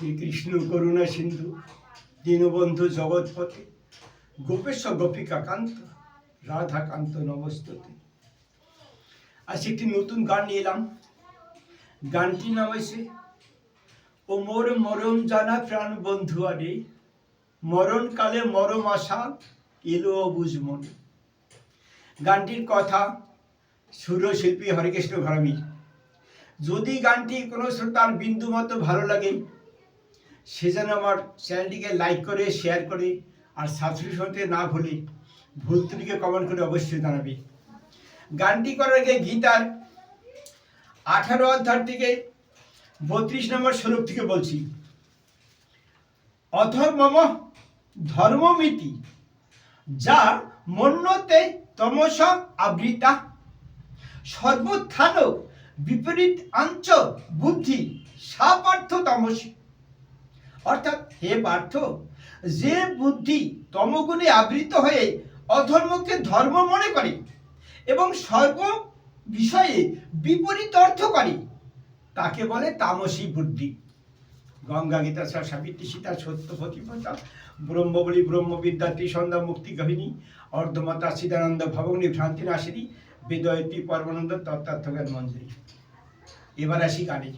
শ্রীকৃষ্ণ করুণা সিন্ধু, দীনবন্ধু জগৎপথে, গোপেশ গোপিকা কান্ত রাধাকান্ত নমস্ততে। আজ একটি নতুন গান এলাম। গানটির নাম হয়েছে ও মোর মরম জানা প্রাণ বন্ধু আরে, মরণকালে মরম আশা এলো বুঝ মনে। গানটির কথা সুরশিল্পী হরেকৃষ্ণ ঘরামি। যদি গানটি কোনো শ্রোতার বিন্দু মতো ভালো লাগে সে যেন আমার চ্যানেলটিকে লাইক করে শেয়ার করে আর সাবস্ক্রিপশন করতে না ভুলে ভুল ত্রুটিকে কমেন্ট করে অবশ্যই জানাবে। গানটি করার আগে গীতার আঠারো অধ্যায় থেকে বত্রিশ নম্বর শ্লোক থেকে বলছি। অধর্মম ধর্মমিতি যার মন্যতে তমস আবৃতা। সর্বোত্থান বিপরীত আঞ্চ বুদ্ধি সা পার্থ তামসী। অর্থাৎ হে পার্থ, যে বুদ্ধি তমগুণে আবৃত হয়ে অধর্মকে ধর্ম মনে করে এবং সর্ব বিষয়ে বিপরীত অর্থ করে, তাকে বলে তামসী বুদ্ধি। গঙ্গা গীতা সাবিত্রী সীতা সত্য প্রতিপতা ব্রহ্মবলী ব্রহ্মবিদ্যা ত্রিসন্ধ্যা মুক্তি কাহিনী অর্ধমাতা সিদানন্দ ভবনী ভ্রান্তি নাশিনী, বেদয়তী পরমানন্দ তত্ত্বার্থজ্ঞান মঞ্জুরি এবার আসি গানে।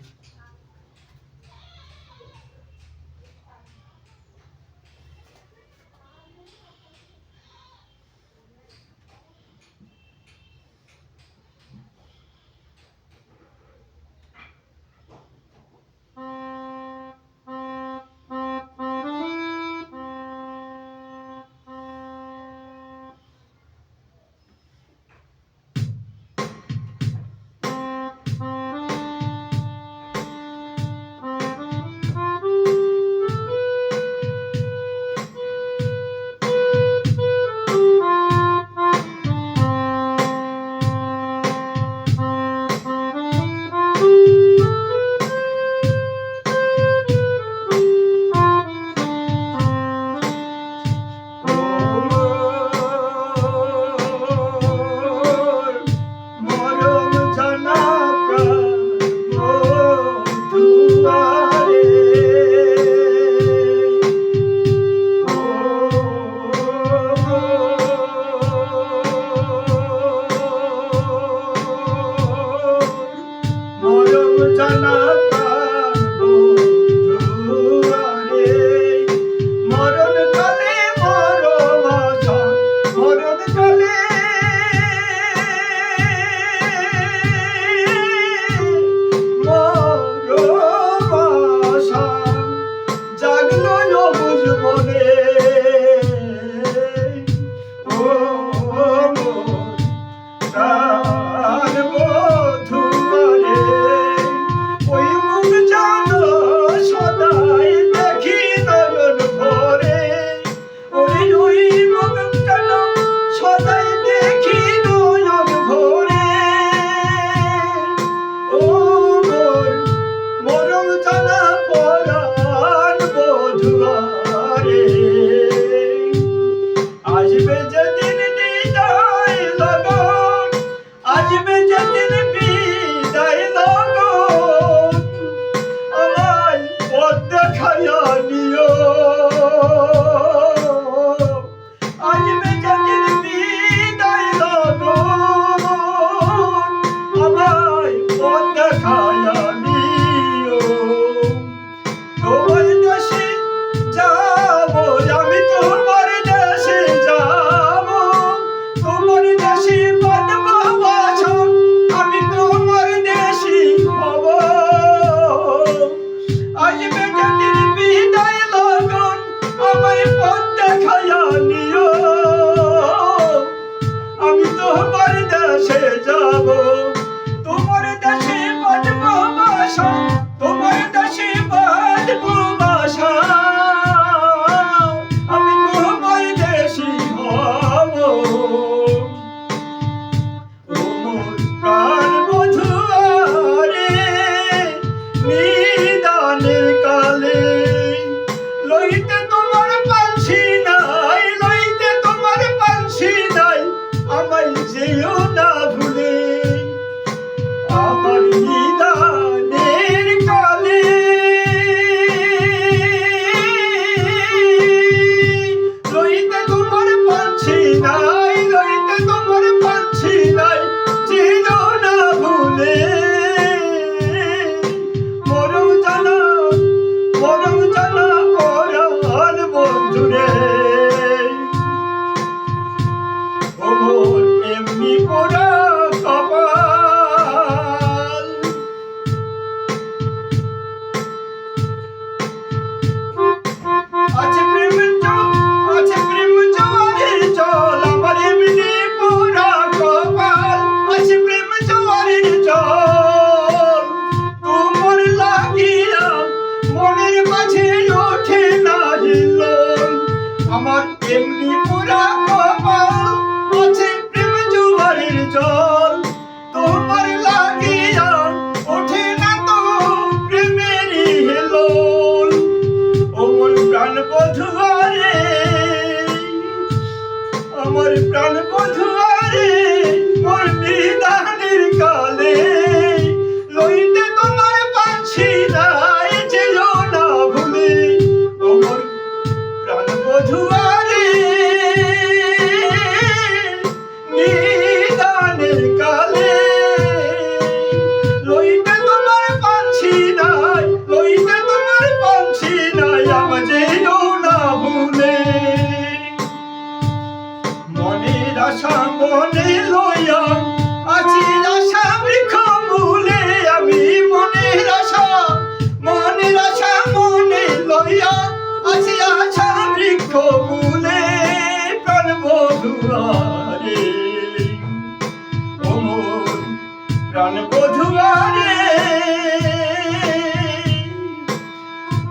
প্রাণ বধুয়ারে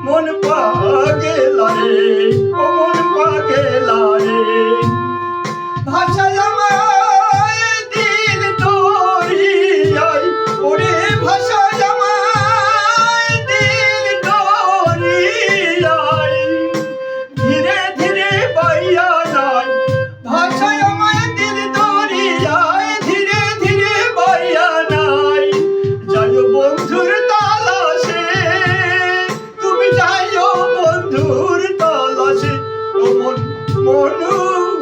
মন পাগেল রে মন পাগেল